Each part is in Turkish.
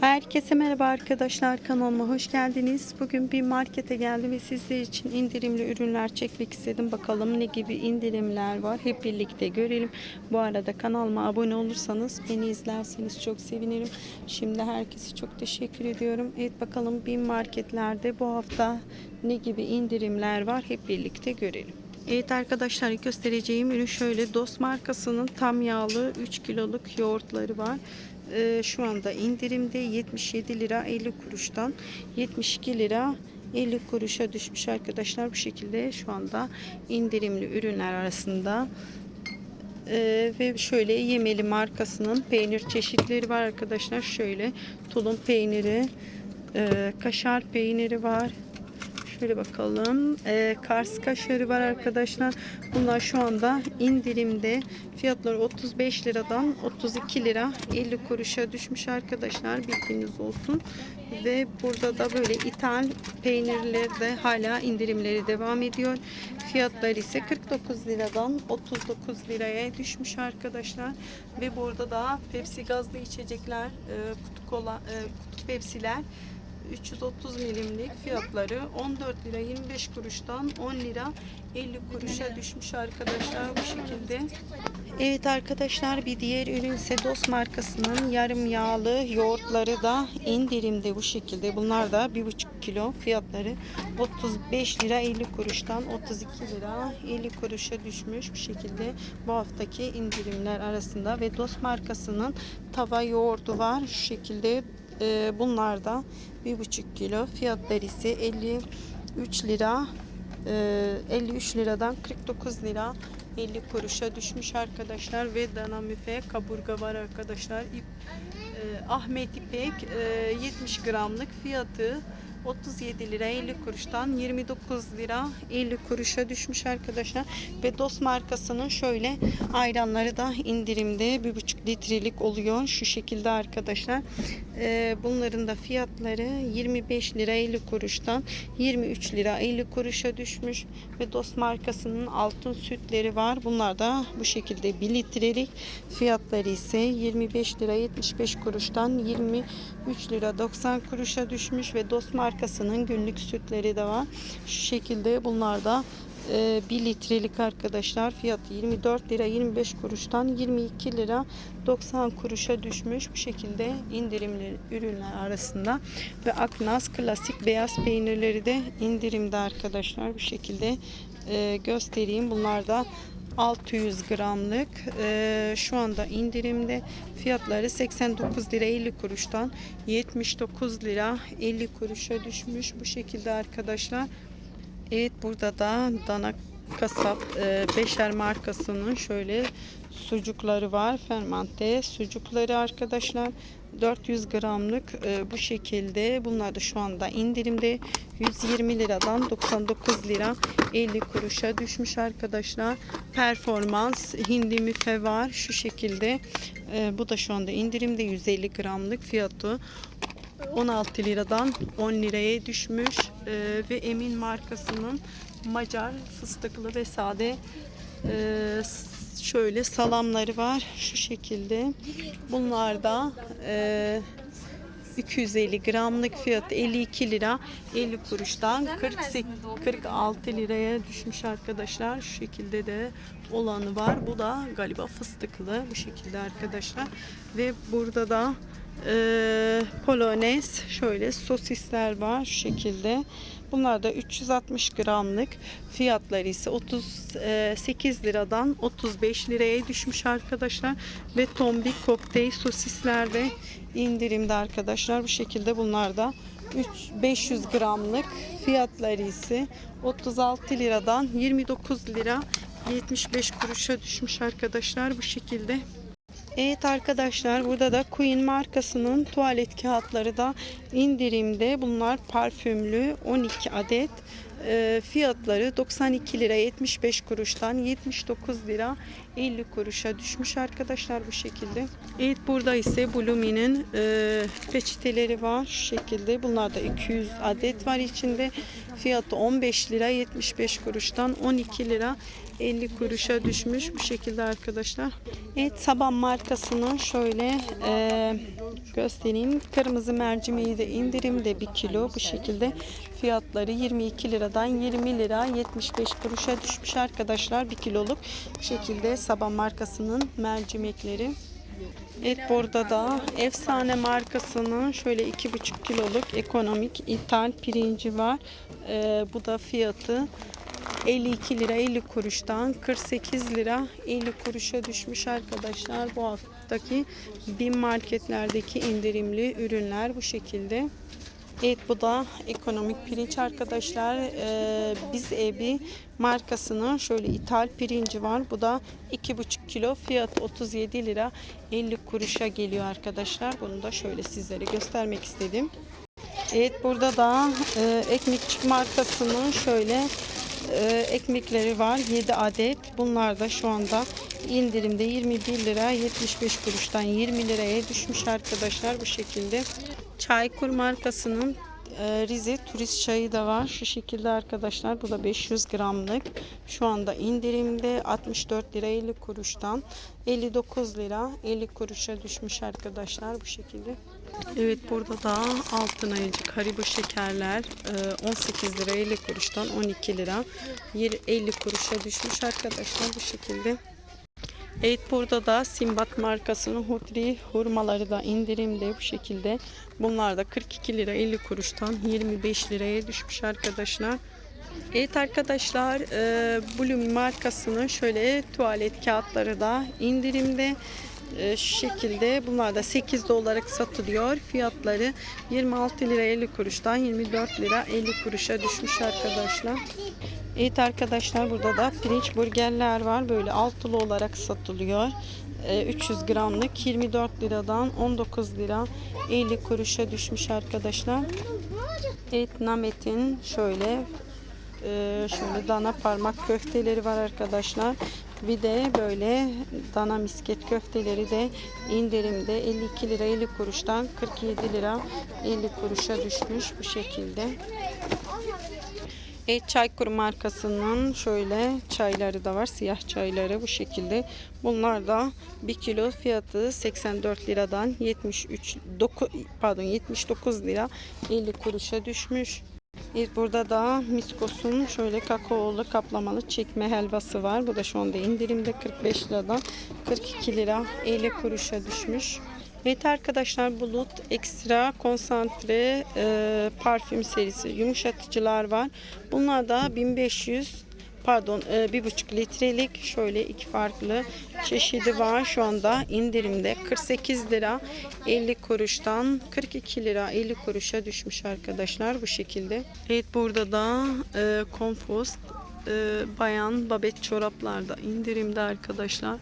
Herkese merhaba arkadaşlar kanalıma hoş geldiniz. Bugün bir markete geldim ve sizler için indirimli ürünler çekmek istedim. Bakalım ne gibi indirimler var hep birlikte görelim. Bu arada kanalıma abone olursanız beni izlerseniz çok sevinirim. Şimdi herkese çok teşekkür ediyorum. Evet bakalım bir marketlerde bu hafta ne gibi indirimler var hep birlikte görelim. Evet arkadaşlar göstereceğim ürün şöyle Dost markasının tam yağlı 3 kiloluk yoğurtları var. Ee, şu anda indirimde 77 lira 50 kuruştan 72 lira 50 kuruşa düşmüş arkadaşlar. Bu şekilde şu anda indirimli ürünler arasında. Ee, ve şöyle yemeli markasının peynir çeşitleri var arkadaşlar. Şöyle tulum peyniri, e, kaşar peyniri var. Şöyle bakalım. Ee, Kars kaşarı var arkadaşlar. Bunlar şu anda indirimde. Fiyatları 35 liradan 32 lira 50 kuruşa düşmüş arkadaşlar. Bilginiz olsun. Ve burada da böyle ithal peynirler de hala indirimleri devam ediyor. Fiyatları ise 49 liradan 39 liraya düşmüş arkadaşlar. Ve burada da Pepsi gazlı içecekler, e, kutu kola, e, kutu Pepsi'ler 330 milimlik fiyatları 14 lira 25 kuruştan 10 lira 50 kuruşa düşmüş arkadaşlar bu şekilde. Evet arkadaşlar bir diğer ürün ise Dost markasının yarım yağlı yoğurtları da indirimde bu şekilde. Bunlar da 1,5 kilo fiyatları 35 lira 50 kuruştan 32 lira 50 kuruşa düşmüş bu şekilde bu haftaki indirimler arasında ve Dost markasının tava yoğurdu var şu şekilde e, bunlar da 1,5 kilo. Fiyatları ise 53 lira e, 53 liradan 49 lira. 50 kuruşa düşmüş arkadaşlar ve dana müfe kaburga var arkadaşlar. İp, e, Ahmet İpek e, 70 gramlık fiyatı 37 lira 50 kuruştan 29 lira 50 kuruşa düşmüş arkadaşlar. Ve Dost markasının şöyle ayranları da indirimde 1,5 litrelik oluyor. Şu şekilde arkadaşlar. Ee, bunların da fiyatları 25 lira 50 kuruştan 23 lira 50 kuruşa düşmüş. Ve Dost markasının altın sütleri var. Bunlar da bu şekilde 1 litrelik. Fiyatları ise 25 lira 75 kuruştan 23 lira 90 kuruşa düşmüş ve Dost markasının günlük sütleri de var. Şu şekilde bunlar da e, 1 litrelik arkadaşlar. Fiyatı 24 lira 25 kuruştan 22 lira 90 kuruşa düşmüş. Bu şekilde indirimli ürünler arasında ve Aknas klasik beyaz peynirleri de indirimde arkadaşlar. Bu şekilde e, göstereyim. Bunlar da 600 gramlık e, şu anda indirimde fiyatları 89 lira 50 kuruştan 79 lira 50 kuruşa düşmüş bu şekilde arkadaşlar. Evet burada da dana kasap e, Beşer markasının şöyle sucukları var. Fermante sucukları arkadaşlar. 400 gramlık e, bu şekilde. Bunlar da şu anda indirimde 120 liradan 99 lira 50 kuruşa düşmüş arkadaşlar. Performans hindi müfe var şu şekilde. E, bu da şu anda indirimde 150 gramlık fiyatı 16 liradan 10 liraya düşmüş Ee, ve Emin markasının Macar fıstıklı ve sade e, şöyle salamları var şu şekilde. Bunlar da e, 250 gramlık fiyatı 52 lira. 50 kuruştan 48, 46 liraya düşmüş arkadaşlar. Şu şekilde de olanı var. Bu da galiba fıstıklı. Bu şekilde arkadaşlar. Ve burada da e, polonez şöyle sosisler var şu şekilde. Bunlar da 360 gramlık fiyatları ise 38 liradan 35 liraya düşmüş arkadaşlar. Ve tombik kokteyl sosisler de indirimde arkadaşlar. Bu şekilde bunlar da 3 500 gramlık fiyatları ise 36 liradan 29 lira 75 kuruşa düşmüş arkadaşlar bu şekilde. Evet arkadaşlar burada da Queen markasının tuvalet kağıtları da indirimde. Bunlar parfümlü 12 adet e, fiyatları 92 lira 75 kuruştan 79 lira 50 kuruşa düşmüş arkadaşlar bu şekilde. Evet burada ise Blumi'nin e, peçeteleri var şu şekilde. Bunlarda 200 adet var içinde. Fiyatı 15 lira 75 kuruştan 12 lira 50 kuruşa düşmüş bu şekilde arkadaşlar. Evet Saban markasının şöyle e, göstereyim. Kırmızı mercimeği de indirimde 1 kilo bu şekilde. Fiyatları 22 liradan 20 lira 75 kuruşa düşmüş arkadaşlar 1 kiloluk bu şekilde Saban markasının mercimekleri. Evet burada da efsane markasının şöyle 2,5 kiloluk ekonomik ithal pirinci var. Ee, bu da fiyatı 52 lira 50 kuruştan 48 lira 50 kuruşa düşmüş arkadaşlar. Bu haftaki bin marketlerdeki indirimli ürünler bu şekilde. Evet bu da ekonomik pirinç arkadaşlar. Ee, biz evi markasının şöyle ithal pirinci var. Bu da 2,5 kilo fiyat 37 lira 50 kuruşa geliyor arkadaşlar. Bunu da şöyle sizlere göstermek istedim. Evet burada da e, ekmekçik markasının şöyle e, ekmekleri var 7 adet. Bunlar da şu anda indirimde 21 lira 75 kuruştan 20 liraya düşmüş arkadaşlar bu şekilde. Çaykur markasının e, Rize turist çayı da var. Şu şekilde arkadaşlar. Bu da 500 gramlık. Şu anda indirimde 64 lira 50 kuruştan 59 lira 50 kuruşa düşmüş arkadaşlar bu şekilde. Evet burada da altın ayıcık haribo şekerler e, 18 lira 50 kuruştan 12 lira 50 kuruşa düşmüş arkadaşlar bu şekilde. Evet burada da Simbat markasının hudri hurmaları da indirimde bu şekilde. Bunlar da 42 lira 50 kuruştan 25 liraya düşmüş arkadaşlar. Evet arkadaşlar e, Bloom markasının şöyle tuvalet kağıtları da indirimde. E, şu şekilde bunlar da 8 olarak satılıyor. Fiyatları 26 lira 50 kuruştan 24 lira 50 kuruşa düşmüş arkadaşlar. Evet arkadaşlar burada da pirinç burgerler var. Böyle altılı olarak satılıyor. Ee, 300 gramlık 24 liradan 19 lira 50 kuruşa düşmüş arkadaşlar. Evet Namet'in şöyle e, şöyle dana parmak köfteleri var arkadaşlar. Bir de böyle dana misket köfteleri de indirimde 52 lira 50 kuruştan 47 lira 50 kuruşa düşmüş bu şekilde. Evet Çaykur markasının şöyle çayları da var. Siyah çayları bu şekilde. Bunlar da 1 kilo fiyatı 84 liradan 73 doku, pardon 79 lira 50 kuruşa düşmüş. Evet burada da Miskos'un şöyle kakaolu kaplamalı çekme helvası var. Bu da şu anda indirimde 45 liradan 42 lira 50 kuruşa düşmüş. Evet arkadaşlar Bulut ekstra konsantre e, parfüm serisi yumuşatıcılar var. Bunlar da 1500 pardon e, bir buçuk litrelik şöyle iki farklı çeşidi var şu anda indirimde 48 lira 50 kuruştan 42 lira 50 kuruşa düşmüş arkadaşlar bu şekilde. Evet burada da e, kompost e, bayan babet çoraplarda indirimde arkadaşlar.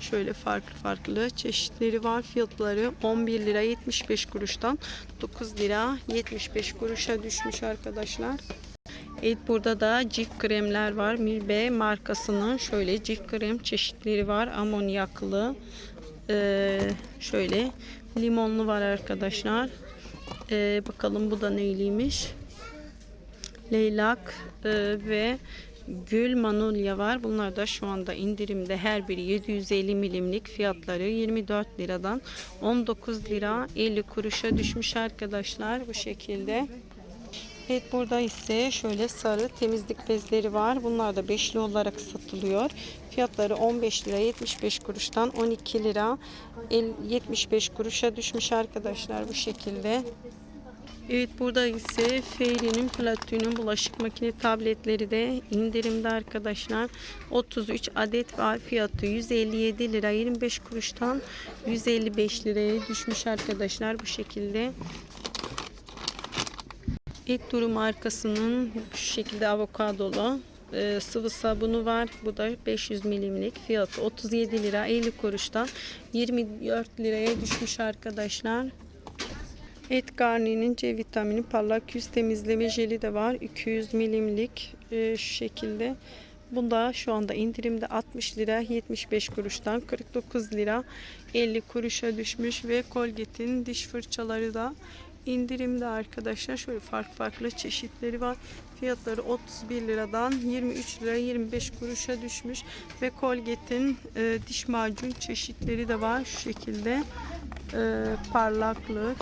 Şöyle farklı farklı çeşitleri var. Fiyatları 11 lira 75 kuruştan 9 lira 75 kuruşa düşmüş arkadaşlar. Evet burada da cilt kremler var. Milbe markasının şöyle cilt krem çeşitleri var. Amonyaklı. Ee, şöyle limonlu var arkadaşlar. Ee, bakalım bu da neyliymiş. Leylak e, ve Gül Manolya var. Bunlar da şu anda indirimde her biri 750 milimlik fiyatları 24 liradan 19 lira 50 kuruşa düşmüş arkadaşlar bu şekilde. Evet burada ise şöyle sarı temizlik bezleri var. Bunlar da beşli olarak satılıyor. Fiyatları 15 lira 75 kuruştan 12 lira 75 kuruşa düşmüş arkadaşlar bu şekilde. Evet burada ise Fairy'nin Platinum bulaşık makine tabletleri de indirimde arkadaşlar. 33 adet var. Fiyatı 157 lira 25 kuruştan 155 liraya düşmüş arkadaşlar bu şekilde. Et Duru markasının şu şekilde avokadolu e, sıvı sabunu var. Bu da 500 milimlik. Fiyatı 37 lira 50 kuruştan 24 liraya düşmüş arkadaşlar. Et Garni'nin C vitamini parlak yüz temizleme jeli de var. 200 milimlik e, şu şekilde. Bunda şu anda indirimde 60 lira 75 kuruştan 49 lira 50 kuruşa düşmüş ve Colgate'in diş fırçaları da indirimde arkadaşlar. Şöyle farklı farklı çeşitleri var. Fiyatları 31 liradan 23 lira 25 kuruşa düşmüş ve Colgate'in e, diş macun çeşitleri de var şu şekilde. E, parlaklık,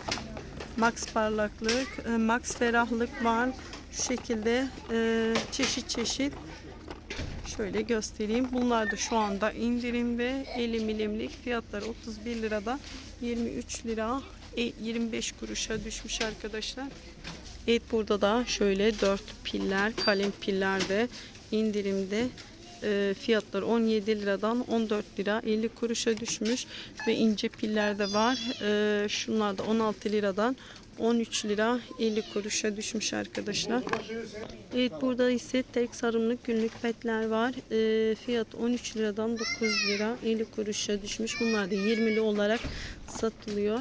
max parlaklık, e, max ferahlık var. Şu şekilde e, çeşit çeşit Şöyle göstereyim. Bunlar da şu anda indirimde 50 milimlik fiyatları 31 lirada 23 lira 25 kuruşa düşmüş arkadaşlar. Evet burada da şöyle 4 piller kalem piller de indirimde e, fiyatları 17 liradan 14 lira 50 kuruşa düşmüş ve ince piller de var. E, şunlar da 16 liradan 13 lira 50 kuruşa düşmüş arkadaşlar. Evet burada ise tek sarımlık günlük petler var. E, fiyat 13 liradan 9 lira 50 kuruşa düşmüş. Bunlar da 20'li olarak satılıyor.